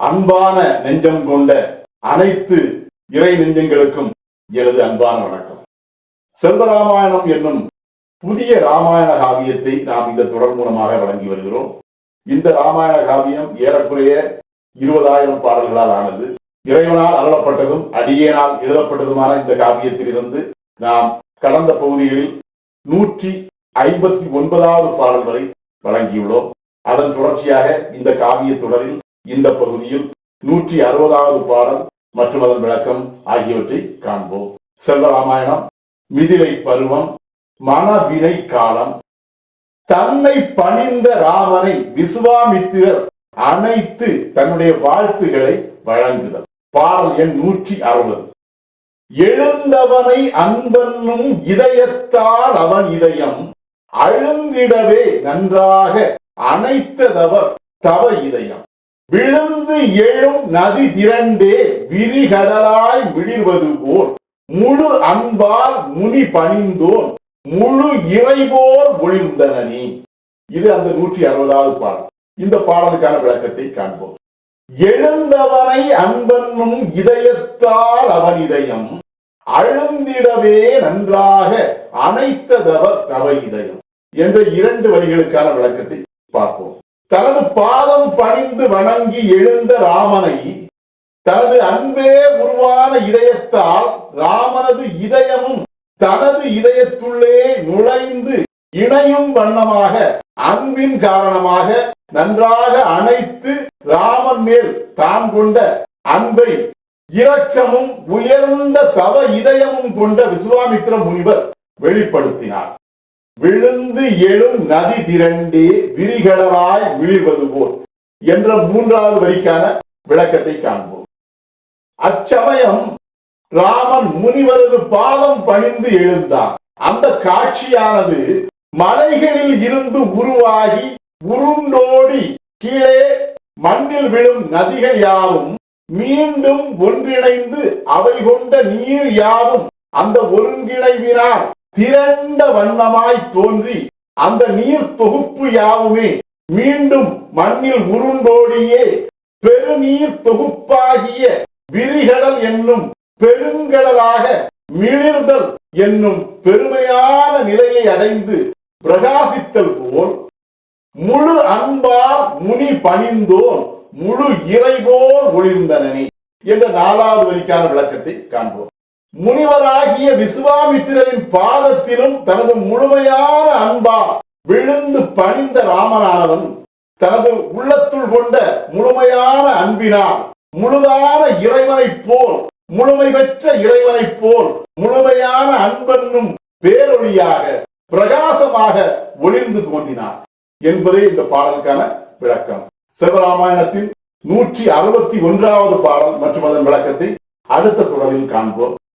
அன்பான நெஞ்சம் கொண்ட அனைத்து இறை நெஞ்சங்களுக்கும் எனது அன்பான வணக்கம். செல்வராமாயணம் என்னும் புதிய ராமாயண காவியத்தை நாம் இந்த தொடர் மூலமாக வழங்கி வருகிறோம். இந்த ராமாயண காவியம் ஏறக்குறைய இருபதாயிரம் பாடல்களால் ஆனது. இறைவனால் அருளப்பட்டதும் அடியேனால் எழுதப்பட்டதுமான இந்த காவியத்திலிருந்து நாம் கடந்த பகுதிகளில் நூற்றி ஐம்பத்தி ஒன்பதாவது பாடல் வரை வழங்கியுள்ளோம். அதன் தொடர்ச்சியாக இந்த காவிய தொடரில் இந்த பகுதியில் நூற்றி அறுபதாவது பாடல் மற்றும் அதன் விளக்கம் ஆகியவற்றை காண்போம். செல்வராமாயணம் மிதிலை பருவம் மனவினை காலம் தன்னை பணிந்த ராமனை விசுவாமித்திரர் அனைத்து தன்னுடைய வாழ்த்துகளை வழங்குதல். பாடல் எண் நூற்றி அறுபது. எழுந்தவனை அன்பன்னும் இதயத்தால் அவன் இதயம் அழுந்திடவே நன்றாக அனைத்ததவர் தவ இதயம். விழுந்து எழும் நதி திரண்டே விரிகடலாய் விழிவது போல் முழு அன்பால் முனி பணிந்தோன் முழு இறைபோல் ஒளிர்ந்தனனி இது அந்த நூற்றி அறுபதாவது பாடல். இந்த பாடலுக்கான விளக்கத்தை காண்போம். எழுந்தவனை அன்பன்னும் இதயத்தால் அவன் இதயம். அழுந்திடவே நன்றாக அனைத்ததவர் தவ இதயம். என்ற இரண்டு வரிகளுக்கான விளக்கத்தை பார்ப்போம். தனது பாதம் பணிந்து வணங்கி எழுந்த ராமனை தனது அன்பே உருவான இதயத்தால் ராமனது இதயமும் தனது இதயத்துள்ளே நுழைந்து இணையும் வண்ணமாக அன்பின் காரணமாக நன்றாக அணைத்து ராமன் மேல் தான் கொண்ட அன்பை இரக்கமும் உயர்ந்த தவ இதயமும் கொண்ட விஸ்வாமித்திர முனிவர் வெளிப்படுத்தினார். விழுந்து எழும் நதி திரண்டே விரிகடலாய் விழிவது போல் என்ற மூன்றாவது வரிக்கான விளக்கத்தை காண்போம். அச்சமயம் ராமன் முனிவரது பாதம் பணிந்து எழுந்தான். அந்த காட்சியானது மலைகளில் இருந்து உருவாகி உருண்டோடி கீழே மண்ணில் விழும் நதிகள் யாவும் மீண்டும் ஒன்றிணைந்து அவை கொண்ட நீர் யாவும் அந்த ஒருங்கிணைவினால் திரண்ட வண்ணமாய் தோன்றி அந்த நீர் தொகுப்பு யாவுமே மீண்டும் மண்ணில் உருண்டோடியே பெருநீர் தொகுப்பாகிய விரிகடல் என்னும் பெருங்கடலாக மிளிர்தல் என்னும் பெருமையான நிலையை அடைந்து பிரகாசித்தல் போல் முழு அன்பார் முனி பணிந்தோன் முழு இறைபோல் ஒளிர்ந்தனனே என்ற நாலாவது வரிக்கான விளக்கத்தை காண்போம். முனிவராகிய விசுவாமித்திரரின் பாதத்திலும் தனது முழுமையான அன்பா விழுந்து பணிந்த ராமனானவன் தனது உள்ளத்துள் கொண்ட முழுமையான அன்பினால் முழுதான இறைவனைப் போல் முழுமை பெற்ற இறைவனைப் போல் முழுமையான அன்பென்னும் பேரொழியாக பிரகாசமாக ஒளிர்ந்து தோன்றினார் என்பதே இந்த பாடலுக்கான விளக்கம். சிவராமாயணத்தின் நூற்றி அறுபத்தி ஒன்றாவது பாடல் மற்றும் அதன் விளக்கத்தை அடுத்த தொடரில் காண்போம்.